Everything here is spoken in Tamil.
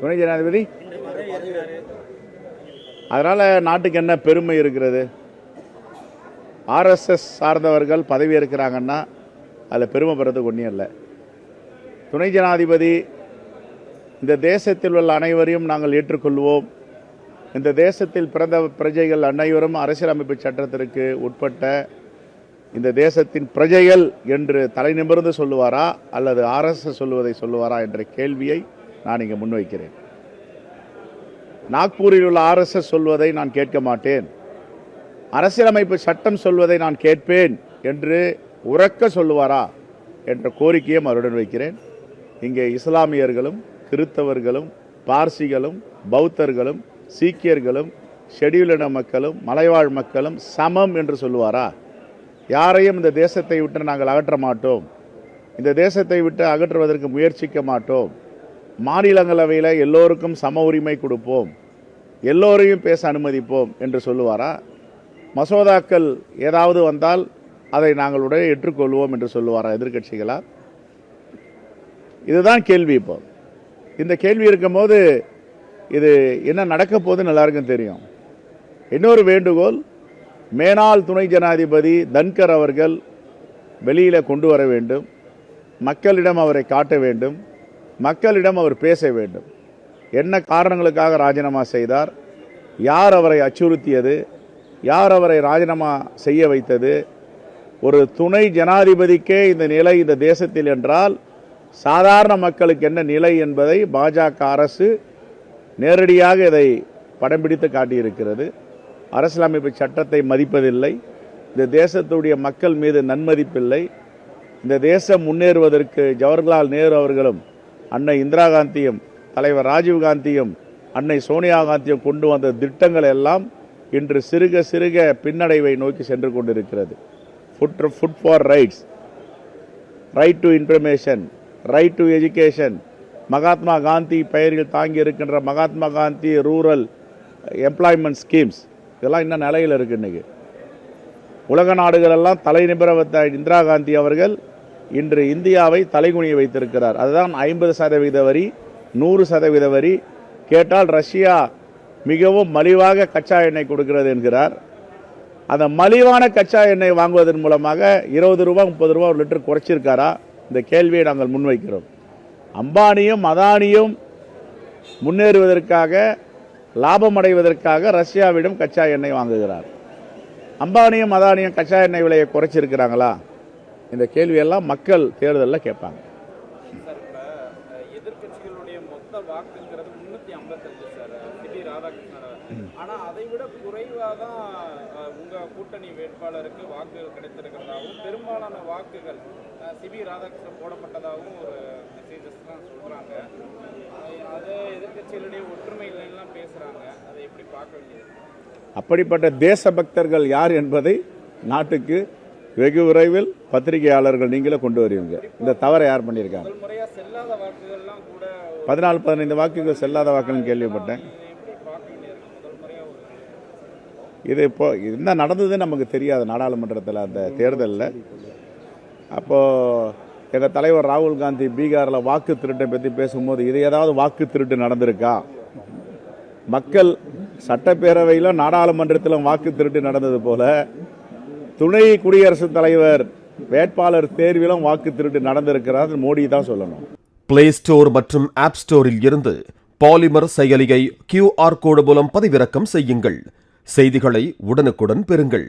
துணை ஜனாதிபதி அதனால நாட்டுக்கு என்ன பெருமை இருக்கிறது? ஆர்எஸ்எஸ் சார்ந்தவர்கள் பதவி இருக்கிறாங்கன்னா அதில் பெருமைப்படுறதுக்கு ஒன்றும் இல்லை. துணை ஜனாதிபதி இந்த தேசத்தில் உள்ள அனைவரையும் நாங்கள் ஏற்றுக்கொள்வோம். இந்த தேசத்தில் பிறந்த பிரஜைகள் அனைவரும் அரசியலமைப்பு சட்டத்திற்கு உட்பட்ட இந்த தேசத்தின் பிரஜைகள் என்று தலை நிமிர்ந்து சொல்லுவாரா அல்லது ஆர்எஸ்எஸ் சொல்லுவதை சொல்லுவாரா என்ற கேள்வியை நான் இங்கே முன்வைக்கிறேன். நாக்பூரில் உள்ள ஆர்எஸ்எஸ் சொல்வதை நான் கேட்க மாட்டேன். அரசியலமைப்பு சட்டம் சொல்வதை நான் கேட்பேன் என்று உறக்க சொல்லுவாரா என்ற கோரிக்கையை அவருடன் வைக்கிறேன். இங்கே இஸ்லாமியர்களும் கிறித்தவர்களும் பார்சிகளும் பௌத்தர்களும் சீக்கியர்களும் ஷெடியூலின மக்களும் மலைவாழ் மக்களும் சமம் என்று சொல்லுவாரா? யாரையும் இந்த தேசத்தை விட்டு நாங்கள் அகற்ற மாட்டோம். இந்த தேசத்தை விட்டு அகற்றுவதற்கு முயற்சிக்க மாட்டோம். மாநிலங்களவையில் எல்லோருக்கும் சம உரிமை கொடுப்போம். எல்லோரையும் பேச அனுமதிப்போம் என்று சொல்லுவாரா? மசோதாக்கள் ஏதாவது வந்தால் அதை நாங்கள் ஏற்றுக்கொள்வோம் என்று சொல்லுவாரா எதிர்கட்சிகளா இதுதான் கேள்வி இப்போ. இந்த கேள்வி இருக்கும்போது இது என்ன நடக்க போகுதுன்னு எல்லாருக்கும் தெரியும். இன்னொரு வேண்டுகோள் மேனாள் துணை ஜனாதிபதி தன்கர் அவர்கள் வெளியில் கொண்டு வர வேண்டும். மக்களிடம் அவரை காட்ட வேண்டும். மக்களிடம் அவர் பேச வேண்டும். என்ன காரணங்களுக்காக ராஜினாமா செய்தார்? யார் அவரை அச்சுறுத்தியது? யார் அவரை ராஜினாமா செய்ய வைத்தது? ஒரு துணை ஜனாதிபதிக்கே இந்த நிலை இந்த தேசத்தில் என்றால் சாதாரண மக்களுக்கு என்ன நிலை என்பதை பாஜக அரசு நேரடியாக இதை படம் பிடித்து காட்டியிருக்கிறது. அரசியலமைப்பு சட்டத்தை மதிப்பதில்லை. இந்த தேசத்துடைய மக்கள் மீது நன்மதிப்பில்லை. இந்த தேசம் முன்னேறுவதற்கு ஜவஹர்லால் நேரு அவர்களும் அன்னை இந்திரா காந்தியும் தலைவர் ராஜீவ் காந்தியும் அன்னை சோனியா காந்தியும் கொண்டு வந்த திட்டங்கள் எல்லாம் இன்று சிறுக சிறுக பின்னடைவை நோக்கி சென்று கொண்டிருக்கிறது. Food food for rights right to information right to education Mahatma Gandhi பெயரில் தாங்கி இருக்கின்ற Mahatma Gandhi rural employment schemes இதெல்லாம் இன்னும் நிலையில் இருக்குது இன்றைக்கி உலக நாடுகளெல்லாம் தலை நிமிர வைத்த இந்திரா காந்தி அவர்கள் இன்று இந்தியாவை தலைகுனிய வைத்திருக்கிறார். அதுதான் ஐம்பது சதவீத வரி நூறு சதவீத வரி. கேட்டால் ரஷ்யா மிகவும் மலிவாக கச்சா எண்ணெய் கொடுக்கிறது என்கிறார். அந்த மலிவான கச்சா எண்ணெய் வாங்குவதன் மூலமாக இருபது ரூபா முப்பது ரூபா ஒரு லிட்டர் குறைச்சிருக்காரா? இந்த கேள்வியை நாங்கள் முன்வைக்கிறோம். அம்பானியும் அதானியும் முன்னேறுவதற்காக லாபம் அடைவதற்காக ரஷ்யாவிடம் கச்சா எண்ணெய் வாங்குகிறார். அம்பானியும் அதானியும் கச்சா எண்ணெய் விலையை குறைச்சிருக்கிறாங்களா? இந்த கேள்வியெல்லாம் மக்கள் தேர்தலில் கேட்பாங்க. வாக்குகள் கிடைத்திருக்கிறதாகவும் பெரும்பாலான வாக்குகள் சிபி ராதாகிருஷ்ணன் போடப்பட்டதாகவும் ஒரு மெசேஜஸ் தான் சொல்றாங்க. அஹ், அதை எதிர்க்கட்சிகளுடைய ஒற்றுமை இல்லைன்னா பேசுறாங்க. அதை எப்படி பார்க்க வேண்டியது? அப்படிப்பட்ட தேசபக்தர்கள் யார் என்பதை நாட்டுக்கு வெகு விரைவில் பத்திரிகையாளர்கள் நீங்களே கொண்டு வருவீங்க. இந்த தவறை யார் பண்ணியிருக்காங்க? பதினாலு பதினைந்து வாக்குகள் செல்லாத வாக்குன்னு கேள்விப்பட்டேன். இதை இப்போ என்ன நடந்ததுன்னு நமக்கு தெரியாது நாடாளுமன்றத்தில் அந்த தேர்தலில். அப்போது எங்கள் தலைவர் ராகுல் காந்தி பீகாரில் வாக்கு திருட்டை பற்றி பேசும்போது இது ஏதாவது வாக்கு திருட்டு நடந்திருக்கா? மக்கள் சட்டப்பேரவையிலும் நாடாளுமன்றத்திலும் வாக்கு திருட்டு நடந்தது போல துணை குடியரசுத் தலைவர் வேட்பாளர் தேர்விலும் வாக்கு திருட்டு நடந்திருக்கிறார் மோடி தான் சொல்லணும். பிளே ஸ்டோர் மற்றும் ஆப் ஸ்டோரில் இருந்து பாலிமர் செயலியை கியூஆர் கோடு மூலம் பதிவிறக்கம் செய்யுங்கள். செய்திகளை உடனுக்குடன் பெறுங்கள்.